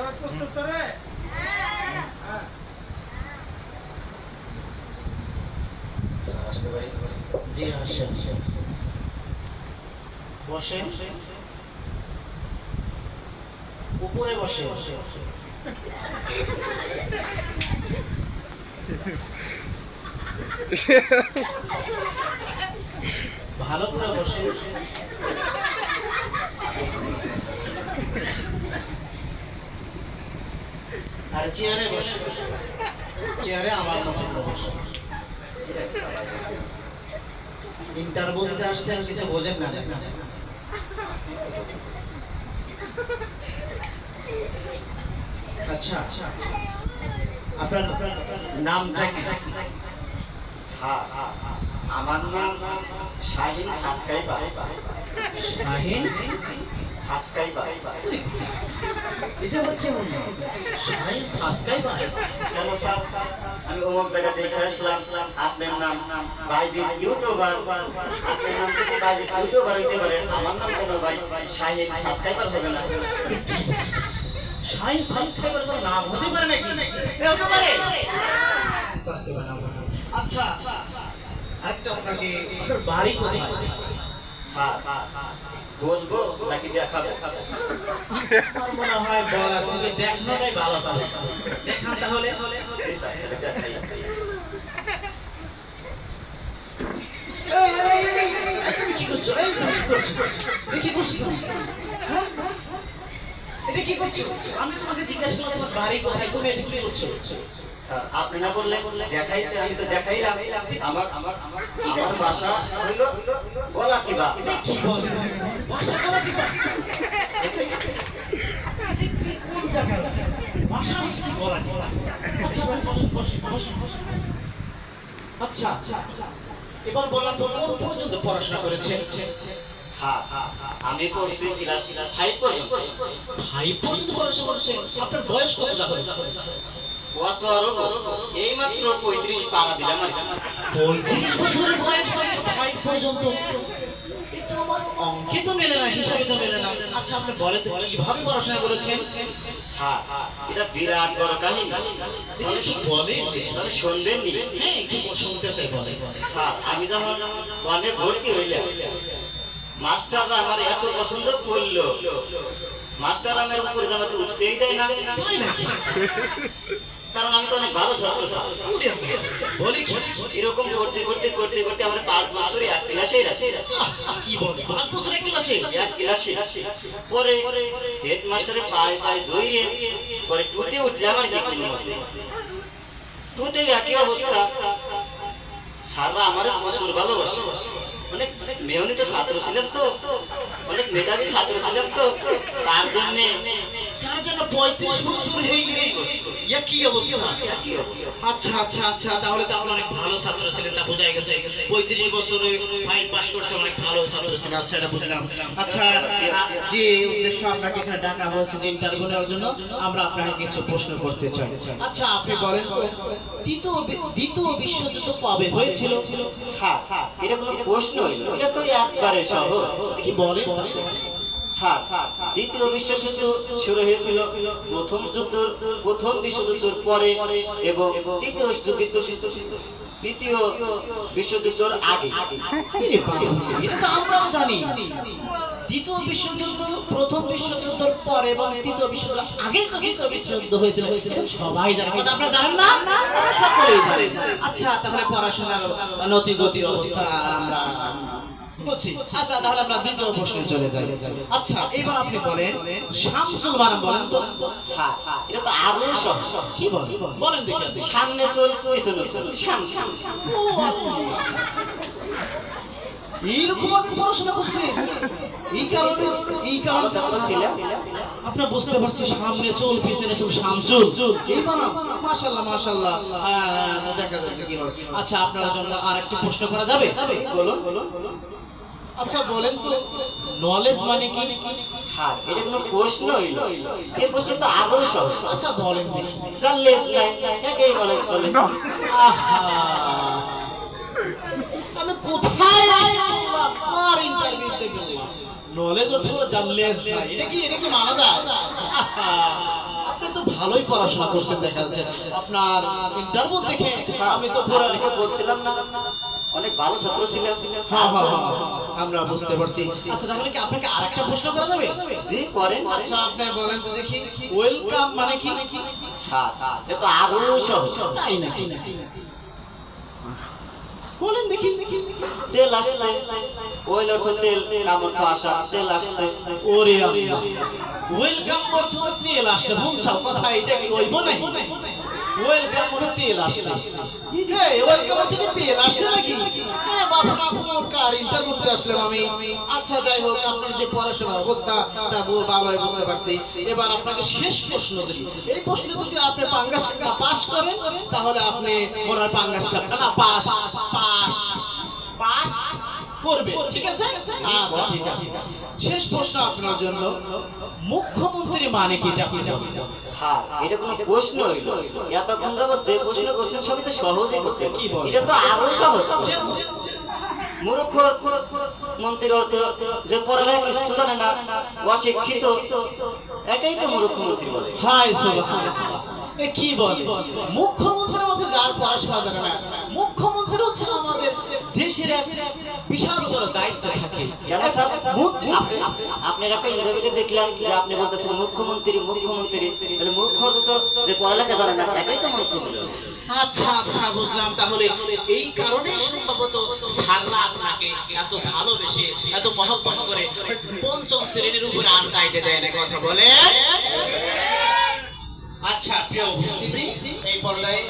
সবাই প্রস্তুত রে বসে উপরে বসে ভালো করে বসে আর চেয়ারে বসে চেয়ারে আমার মতো ইন্টারভিউ দিতে আসছেন কিছু বোঝেন না আচ্ছা আপনার নামটা কি? স্যার আমার নাম শাহিন সাতকাইবা। শাহিন? সাবস্ক্রাইবার। আমি অমুক জায়গা দেখে আসলাম আপনার নাম বাইজির ইউটিউবার। আপনার নাম যদি বাইজির ইউটিউবার হইতে পারে। আমার নাম কেন ভাই? শাহিন সাতকাইবার হবে না। শাহিন সাবস্ক্রাইবার তো নাম হতে পারে নাকি? হতে পারে। সাবস্ক্রাইবার নাম আচ্ছা আরেকটা আপনাকে আপনার বাড়ি কোথায়? স্যার বলব নাকি দেখাবো মনে হয় থেকে দেখানোটাই ভালো হবে দেখান তাহলে তুমি কি করছ? তুমি কি করছ? এটা তুমি? হ্যাঁ? কি করছ? আমি তোমাকে জিজ্ঞাসা করলাম বাড়ি কোথায় তুমি এটা কি করছ আপনি না বললে দেখাইতে আমি তো দেখাইলাম। আমার আমার আমার আমার হইল গলা কিবা ভাষা বলা কি বলে? এটা কি কোন জায়গায় ভাষা হচ্ছে বলা বলা আচ্ছা বসে বসে বসে বসে আচ্ছা আচ্ছা এবার বলার পর কোন পর্যন্ত পড়াশোনা করেছেন? আমি পড়ছি ক্লাস ফাইভ পর্যন্ত। ফাইভ পর্যন্ত পড়াশোনা করেছেন? আপনার বয়স কত কত আরও এই মাত্র পঁয়ত্রিশ পাড়া দিলাম পঁয়ত্রিশ বছরের বয়স পর্যন্ত। অঙ্কে তো মেলে না হিসাবে তো মেলে না। আচ্ছা আপনি বলেন তো কীভাবে পড়াশোনা করেছেন? স্যার এটা বিরাট বড় কাহিনী। কি তাহলে শুনবেন নি হ্যাঁ একটু শুনতে চাই বলে স্যার আমি যখন ওয়ানে ভর্তি হইলাম মাস্টাররা আমার এত পছন্দ করল। মাস্টার আমার উপরে জামাতে উঠতেই দেয় না। কারণ আমি তো অনেক ভালো ছাত্র বলে এরকম করতে করতে করতে করতে আমরা পাঁচ বছরে এক ক্লাসেই রাখি কি বলে? পাঁচ বছর এক ক্লাসে এক ক্লাসে পরে হেডমাস্টারের পায়ে পায়ে ধরে পরে টুতে উঠলে আমার কি টুতে একই অবস্থা। স্যাররা আমার প্রচুর ভালোবাসে। অনেক মেয়নিত ছাত্র ছিলাম তো। অনেক মেধাবী ছাত্র ছিলাম তো। তার জন্য তার জন্য পঁয়ত্রিশ বছর হয়ে গেলে। কি অবস্থা? একই অবস্থা আচ্ছা আচ্ছা আচ্ছা তাহলে তো আপনি অনেক ভালো ছাত্র ছিলেন তা বোঝাই গেছে। পঁয়ত্রিশ বছরে ফাইভ পাস করছে অনেক ভালো ছাত্র ছিলেন। আচ্ছা এটা বুঝলাম। আচ্ছা যে উদ্দেশ্য আপনাকে এখানে ডাকা হয়েছে যে ইন্টারভিউ নেওয়ার জন্য আমরা আপনাকে কিছু প্রশ্ন করতে চাই। আচ্ছা আপনি বলেন তো দ্বিতীয় দ্বিতীয় বিশ্বযুদ্ধ কবে হয়েছিল? এটা কোনো প্রশ্ন এটা তো একবারে সহজ। কি বলে দ্বিতীয় বিশ্বযুদ্ধ শুরু হয়েছিল। প্রথম যুদ্ধ প্রথম বিশ্বযুদ্ধের পরে এবং দ্বিতীয় বিশ্বযুদ্ধের আগে। আমরাও তৃতীয় জানি আচ্ছা তাহলে পড়াশোনার নতি গতি অবস্থা আমরা বুঝছি আচ্ছা তাহলে আমরা দ্বিতীয় প্রশ্নে চলে যাই। আচ্ছা এবার আপনি বলেন শামসুল বানাম বলেন তো? স্যার এটা তো আরও সহজ। কি বলেন? বলেন দেখি সামনে চল পিছনে চল। সামনে চল। ও আল্লাহ। এইরকম আপনি পড়াশোনা এই কারণে এই কারণে বুঝতে পারছি সামনে চুল পিছনে চুল সামচুল এই বানাম মাশাআল্লাহ মাশাআল্লাহ। হ্যাঁ, দেখা যাচ্ছে কি হয়। আচ্ছা আপনার জন্য আরেকটি প্রশ্ন করা যাবে? বলুন বলুন। আচ্ছা বলেন তো। নলেজ মানে কি? স্যার এটা কোনো প্রশ্ন হইল এই প্রশ্ন তো আরও সহজ। আচ্ছা বলেন দেখি জানলে একেই বলে বলে। আহা। আমি কোথায় আসলাম? ইন্টারভিউ ইন্টারভিউতে গেলাম নলেজ অর্থ হলো জানলেস না এটা কি এটা কি মানা যায়? আপনি তো ভালোই পড়াশোনা করছেন দেখা যাচ্ছে। আপনার ইন্টারভিউ দেখে আমি তো পুরো আপনাকে বলছিলাম না অনেক ভালো ছাত্র ছিলেন হ্যাঁ হ্যাঁ হ্যাঁ, আমরা বুঝতে পারছি। আচ্ছা তাহলে কি আপনাকে আরেকটা প্রশ্ন করা যাবে? জি করেন আচ্ছা আপনি বলেন তো দেখি। ওয়েলকাম মানে কি? স্যার এ তো আরও সহজ। তাই নাকি? বলেন দেখি। তেল আসছে। ওইল অর্থ তেল কাম অর্থ আসা তেল আসছে। ওরে আল্লাহ। ওয়েলকাম অর্থ তেল আসছে। বুঝছাও কথা এটা কি হইব নাই ওয়েলকাম মানে তেল আসছে হ্যাঁ ওয়েলকাম অর্থ কি তেল আসছে নাকি? হ্যাঁ বাবা বাবু কার ইন্টারভিউ করতে আসলাম আমি। আচ্ছা যাই হোক আপনার যে পড়াশোনার অবস্থা তা বু- ভালোই বুঝতে পারছি। এবার আপনাকে শেষ প্রশ্ন দিই এই প্রশ্ন যদি আপনি পাঙ্গাস পাস করেন তাহলে আপনি ওনার পাঙ্গাস না পাস। পাস। পাস। করবে। ঠিক আছে? আচ্ছা ঠিক আছে। শেষ প্রশ্ন আপনার জন্য। মুখ্যমন্ত্রী মানে কি এটা আপনি স্যার এটা কোনো প্রশ্ন হইল। এতক্ষণ যাবত যে প্রশ্ন করছেন সবই তো সহজেই করছেন। কি বলেন? এটা তো আরও সহজ। মূর্খ মন্ত্রীর অর্থ যে পড়ালেখা কিছু জানে না অশিক্ষিত একাই তো মূর্খ মন্ত্রী বলে। হাই সুবহানাল্লাহ। কি বলে? মুখ্যমন্ত্রীর মধ্যে যার পড়াশোনা জানে না মুখ্যমন্ত্রী হচ্ছে আমাদের দেশের এক বিশাল বড় দায়িত্ব থাকে। কেন স্যার? মুখ্য আপনি- আপনার একটা ইন্টারভিউতে দেখলাম যে আপনি বলতেছেন মুখ্যমন্ত্রী মুখ্যমন্ত্রী। তাহলে মুখ্য তো যে পড়ালেখা জানে না একাই তো মুখ্যমন্ত্রী। আচ্ছা আচ্ছা বুঝলাম। তাহলে এই কারণেই সম্ভবত সারলা আপনাকে এত ভালোবেসে এত মহব্বত করে পঞ্চম শ্রেণির উপরে দেয় না কথা বলে আচ্ছা প্রিয় উপস্থিতি এই পর্যায়ে